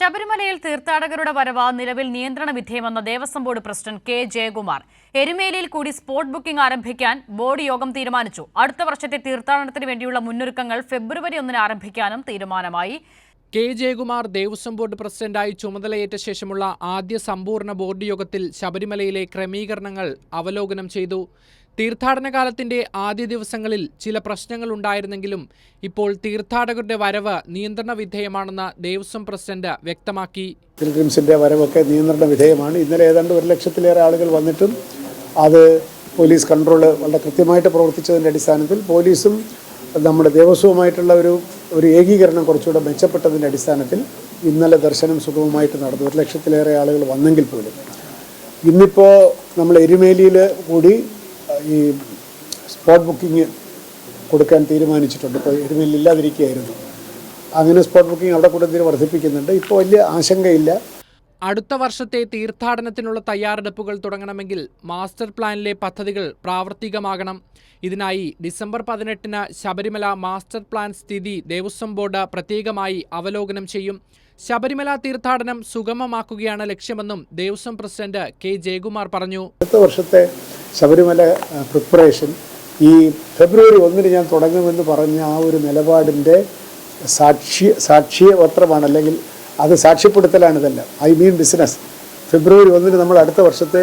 ശബരിമലയിൽ തീർത്ഥാടകരുടെ വരവ് നിലവിൽ നിയന്ത്രണ വിധേയമെന്ന Devaswom board president K Jayakumar. എരുമേലിയിൽ കൂടി സ്പോട്ട് ബുക്കിംഗ് ആരംഭിക്കാൻ ബോർഡ് യോഗം തീരുമാനിച്ചു. അടുത്ത വർഷത്തെ തീർത്ഥാടനത്തിന് വേണ്ടിയുള്ള മുന്നൊരുക്കങ്ങൾ ഫെബ്രുവരി ഒന്നിന് ആരംഭിക്കാനും തീരുമാനമായി. കെ. ജയകുമാർ ദേവസ്വം ബോർഡ് പ്രസിഡന്റായി ചുമതലയേറ്റ ശേഷമുള്ള ആദ്യ സമ്പൂർണ ബോർഡ് യോഗത്തിൽ ശബരിമലയിലെ ക്രമീകരണങ്ങൾ അവലോകനം ചെയ്തു. തീർത്ഥാടന കാലത്തിന്റെ ആദ്യ ദിവസങ്ങളിൽ ചില പ്രശ്നങ്ങൾ ഉണ്ടായിരുന്നെങ്കിലും ഇപ്പോൾ തീർത്ഥാടകരുടെ വരവ് നിയന്ത്രണ വിധേയമാണെന്ന് ദേവസ്വം പ്രസിഡന്റ് വ്യക്തമാക്കി. പിൽഗ്രിംസിന്റെ വരവൊക്കെ നിയന്ത്രണ വിധേയമാണ്. ഇന്നലെ ഏതാണ്ട് ഒരു ലക്ഷത്തിലേറെ ആളുകൾ വന്നിട്ടും അത് പോലീസ് കൺട്രോൾ വളരെ കൃത്യമായിട്ട് പ്രവർത്തിച്ചതിന്റെ അടിസ്ഥാനത്തിൽ പോലീസും നമ്മുടെ ദേവസ്വവുമായിട്ടുള്ള ഒരു ഒരു ഏകീകരണം കുറച്ചുകൂടെ മെച്ചപ്പെട്ടതിന്റെ അടിസ്ഥാനത്തിൽ ഇന്നലെ ദർശനം സുഗമമായിട്ട് നടന്നു. ഒരു ലക്ഷത്തിലേറെ ആളുകൾ വന്നെങ്കിൽ പോലും. ഇന്നിപ്പോൾ നമ്മൾ എരുമേലിയിൽ കൂടി ഈ സ്പോട്ട് ബുക്കിംഗ് കൊടുക്കാൻ തീരുമാനിച്ചിട്ടുണ്ട്. ഇപ്പോൾ എരുമേലി ഇല്ലാതിരിക്കുകയായിരുന്നു. അങ്ങനെ സ്പോട്ട് ബുക്കിംഗ് അവിടെ കൂടുതൽ വർദ്ധിപ്പിക്കുന്നുണ്ട്. ഇപ്പോൾ വലിയ ആശങ്കയില്ല. അടുത്ത വർഷത്തെ തീർത്ഥാടനത്തിനുള്ള തയ്യാറെടുപ്പുകൾ തുടങ്ങണമെങ്കിൽ മാസ്റ്റർ പ്ലാനിലെ പദ്ധതികൾ പ്രാവർത്തികമാകണം. ഇതിനായി ഡിസംബർ പതിനെട്ടിന് ശബരിമല മാസ്റ്റർ പ്ലാൻ സ്ഥിതി ദേവസ്വം ബോർഡ് പ്രത്യേകമായി അവലോകനം ചെയ്യും. ശബരിമല തീർത്ഥാടനം സുഗമമാക്കുകയാണ് ലക്ഷ്യമെന്നും ദേവസ്വം പ്രസിഡന്റ് കെ ജയകുമാർ പറഞ്ഞു. അടുത്ത വർഷത്തെ ശബരിമല പ്രിപ്പറേഷൻ ഈ ഫെബ്രുവരി ഒന്നിന് ഞാൻ തുടങ്ങുമെന്ന് പറഞ്ഞ ആ ഒരു നിലപാടിന്റെ സാക്ഷി സാക്ഷ്യപത്രമാണ് അല്ലെങ്കിൽ അത് സാക്ഷ്യപ്പെടുത്തലാണ് തന്നെ ഐ മീൻ ബിസിനസ്. ഫെബ്രുവരി ഒന്നിന് നമ്മൾ അടുത്ത വർഷത്തെ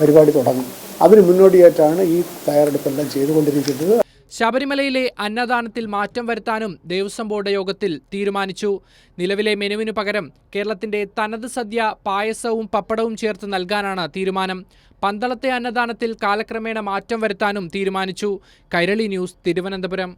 പരിപാടി തുടങ്ങും. അതിന് മുന്നോടിയായിട്ടാണ് ഈ തയ്യാറെടുപ്പെല്ലാം ചെയ്തുകൊണ്ടിരിക്കുന്നത്. ശബരിമലയിലെ അന്നദാനത്തിൽ മാറ്റം വരുത്താനും ദേവസ്വം ബോർഡ് യോഗത്തിൽ തീരുമാനിച്ചു. നിലവിലെ മെനുവിനു പകരം കേരളത്തിന്റെ തനത് സദ്യ പായസവും പപ്പടവും ചേർത്ത് നൽകാനാണ് തീരുമാനം. പന്തളത്തെ അന്നദാനത്തിൽ കാലക്രമേണ മാറ്റം വരുത്താനും തീരുമാനിച്ചു. കൈരളി ന്യൂസ് തിരുവനന്തപുരം.